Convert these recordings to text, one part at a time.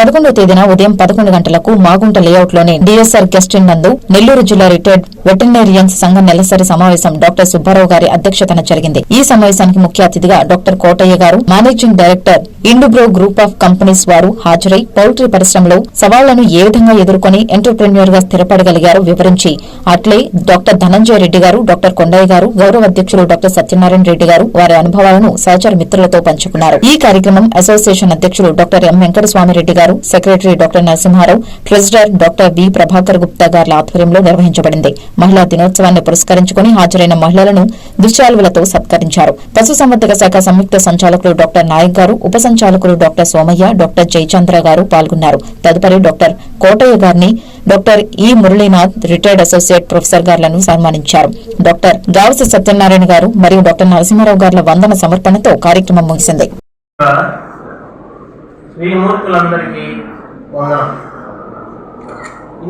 పదకొండో తేదీన ఉదయం పదకొండు గంటలకు మాగుంట లేఅవుట్లోని డిఎస్ఆర్ గెస్ట్ ఇన్ నందు నెల్లూరు జిల్లా రిటైర్డ్ వెటర్నేరియన్స్ సంఘం నెలసరి సమావేశం డాక్టర్ సుబ్బారావు గారి అధ్యక్షతన జరిగింది. ఈ సమావేశానికి ముఖ్య అతిథిగా doctor Kotaiah garu managing director Indugro group of companies వారు హాజరై పౌల్ట్రీ పరిశ్రమలో సవాళ్ళను ఏ విధంగా ఎదుర్కొని ఎంటర్ప్రెన్యూర్గా స్థిరపడగలిగారో వివరించి అట్లే డాక్టర్ ధనంజయ రెడ్డి గారు డాక్టర్ కొండయ్య గారు గౌరవ అధ్యక్షులు డాక్టర్ సత్యనారాయణ రెడ్డి గారు వారి అనుభవాలను సహచర మిత్రులతో పంచుకున్నారు. ఈ కార్యక్రమం అసోసియేషన్ అధ్యక్షులు doctor M Venkataswamy Reddy garu secretary doctor Narasimharao treasurer doctor V Prabhakar Gupta గారి ఆధ్వర్యంలో నిర్వహించబడింది. మహిళా దినోత్సవాన్ని పురస్కరించుకుని హాజరైన మహిళలను దుశ్శాలువలతో సత్కరించారు. పశుసంవర్ధక శాఖ సంయుక్త సంచాలకులు డాక్టర్ నాయక్ గారు ఉప సంచాలకులు డాక్టర్ సోమయ్య డాక్టర్ జయచంద్ర గారు పాల్గొన్నారు. తదుపరి డాక్టర్ కోటయ్య గారిని doctor E Muralinath retired associate professor గారులను సన్మానించారు. డాక్టర్ గావసి సత్యనారాయణ గారు మరియు డాక్టర్ నరసింహారావు గారుల వందన సమర్పణతో కార్యక్రమం ముగిసింది.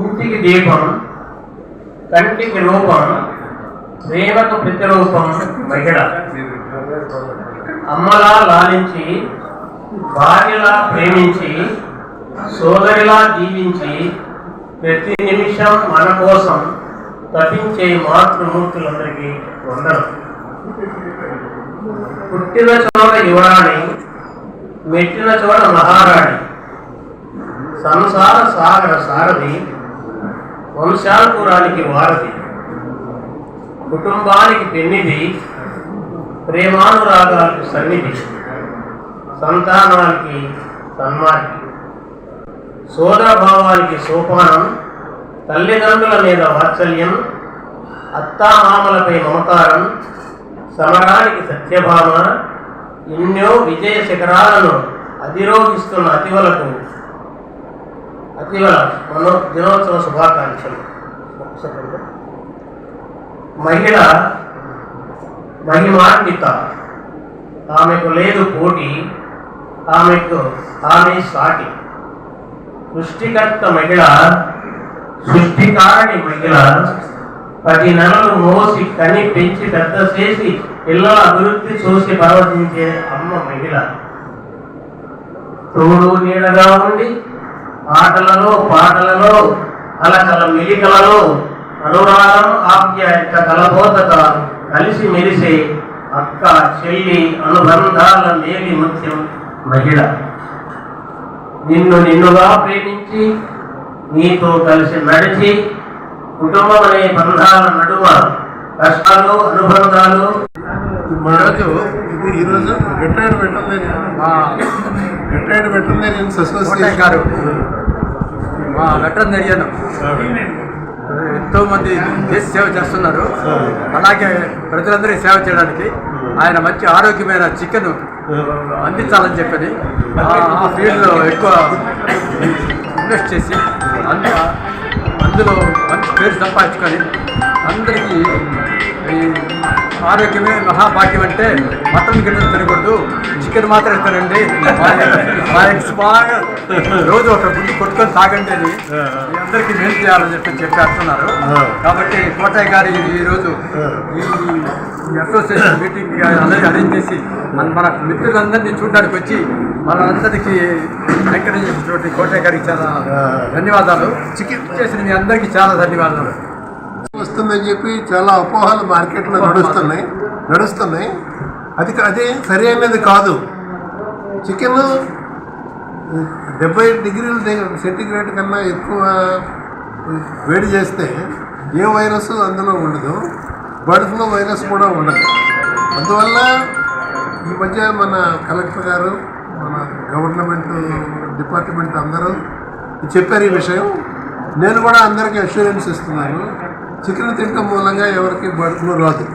ఇంటికి దీపం కంటికి రూపం ప్రేమకు ప్రతిరూపం మహిళ. అమ్మలా లాలించి భార్యలా ప్రేమించి సోదరిలా జీవించి ప్రతి నిమిషం మన కోసం తపించే మాతృమూర్తులందరికీ వందనం. పుట్టిన చోట యువరాణి మెట్టిన చోట మహారాణి సంసార సాగర సారథి వంశాంకురానికి వారధి కుటుంబానికి పెన్నిధి ప్రేమానురాగాలకు సన్నిధి. సంతానానికి సన్మార్గి. సోదరభావానికి సోపానం తల్లిదండ్రుల మీద వాత్సల్యం అత్తామామలపై మమకారం సమరానికి సత్యభామ ఎన్నో విజయ శిఖరాలను అధిరోహిస్తున్న అతివలకు అతివల మనో దినోత్సవ శుభాకాంక్షలు. మహిళ మహిమాన్విత. ఆమెకు లేదు పోటీ. ఆమెకు ఆమె సాటి సృష్టికర్త మహిళ సృష్టికారణి మహిళ పది నెలలు మోసి కని పెంచి పెద్ద చేసి పిల్లల అభివృద్ధి చూసి పర్వతించే అమ్మ మహిళ. తోడు నీడగా ఉండి ఆటలలో పాటలలో అలకల మిలికలలో అనురాగం ఆప్యాయత కలబోధత కలిసి మెలిసే అక్క చెల్లి అనుబంధాల మేలి ముత్యం మహిళ. నిన్ను నిన్నుగా ప్రేమించి నీతో కలిసి నడిచి కుటుంబం అనే బంధాల నడుమ కష్టాలు అనుబంధాలు. ఈరోజు ఇది ఈరోజు retired veterinarian retired veterinarians Kotaiah garu. Association మా వెటర్నరియన్ ఎంతో మంది దేశ సేవ చేస్తున్నారు. అలాగే ప్రజలందరికీ సేవ చేయడానికి ఆయన మంచి ఆరోగ్యమైన చికెన్ అందించాలని చెప్పని ఆ- ఆ ఫీల్డ్లో ఎక్కువ ఇన్వెస్ట్ చేసి అంత అందులో మంచి పేరు సంపాదించుకొని అందరికీ ఆరోగ్యమే మహాభాగ్యం అంటే మటన్ గిన్నెలు తినకూడదు చికెన్ మాత్రం తినండి. బాగా రోజు ఒక గుడ్డు కొట్టుకొని తాగండి అని అందరికీ మేలు చేయాలని చెప్పి చెప్పేస్తున్నారు. కాబట్టి కోటయ్య గారు ఈ- ఈ రోజు ఈ అసోసియేషన్ మీటింగ్ అలాగే అరేంజ్ చేసి మన మన మిత్రులందరినీ చూడడానికి వచ్చి మనందరికీ చేసినటువంటి కోటయ్య గారికి చాలా ధన్యవాదాలు. చికెన్ చేసిన మీ అందరికీ చాలా ధన్యవాదాలు. వస్తుందని చెప్పి చాలా అపోహలు మార్కెట్లో నడుస్తున్నాయి. నడుస్తున్నాయి. అది అది సరి అయినది కాదు. చికెన్ డెబ్బై డిగ్రీల సెంటిగ్రేడ్ కన్నా ఎక్కువ వేడి చేస్తే ఏ వైరస్ అందులో ఉండదు. బర్డ్ ఫ్లూ వైరస్ కూడా ఉండదు. అందువల్ల ఈ మధ్య మన కలెక్టర్ గారు గవర్నమెంట్ డిపార్ట్మెంట్ అందరూ చెప్పారు ఈ విషయం. నేను కూడా అందరికీ అష్యూరెన్స్ ఇస్తున్నాను. చికెన్ తినటం మూలంగా ఎవరికి బర్డ్ రాదు.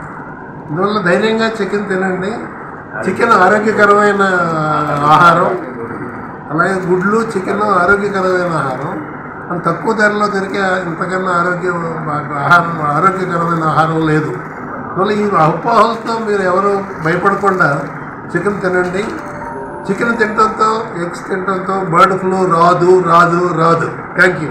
అందువల్ల ధైర్యంగా చికెన్ తినండి. చికెన్ ఆరోగ్యకరమైన ఆహారం. అలాగే గుడ్లు చికెన్ ఆరోగ్యకరమైన ఆహారం. తక్కువ ధరలో దొరికే ఇంతకన్నా ఆరోగ్య ఆహారం ఆరోగ్యకరమైన ఆహారం లేదు. అందువల్ల ఈ అపోహలతో మీరు ఎవరు భయపడకుండా చికెన్ తినండి. చికెన్ తినడంతో ఎగ్స్ తినడంతో బర్డ్ ఫ్లూ రాదు రాదు రాదు. Thank you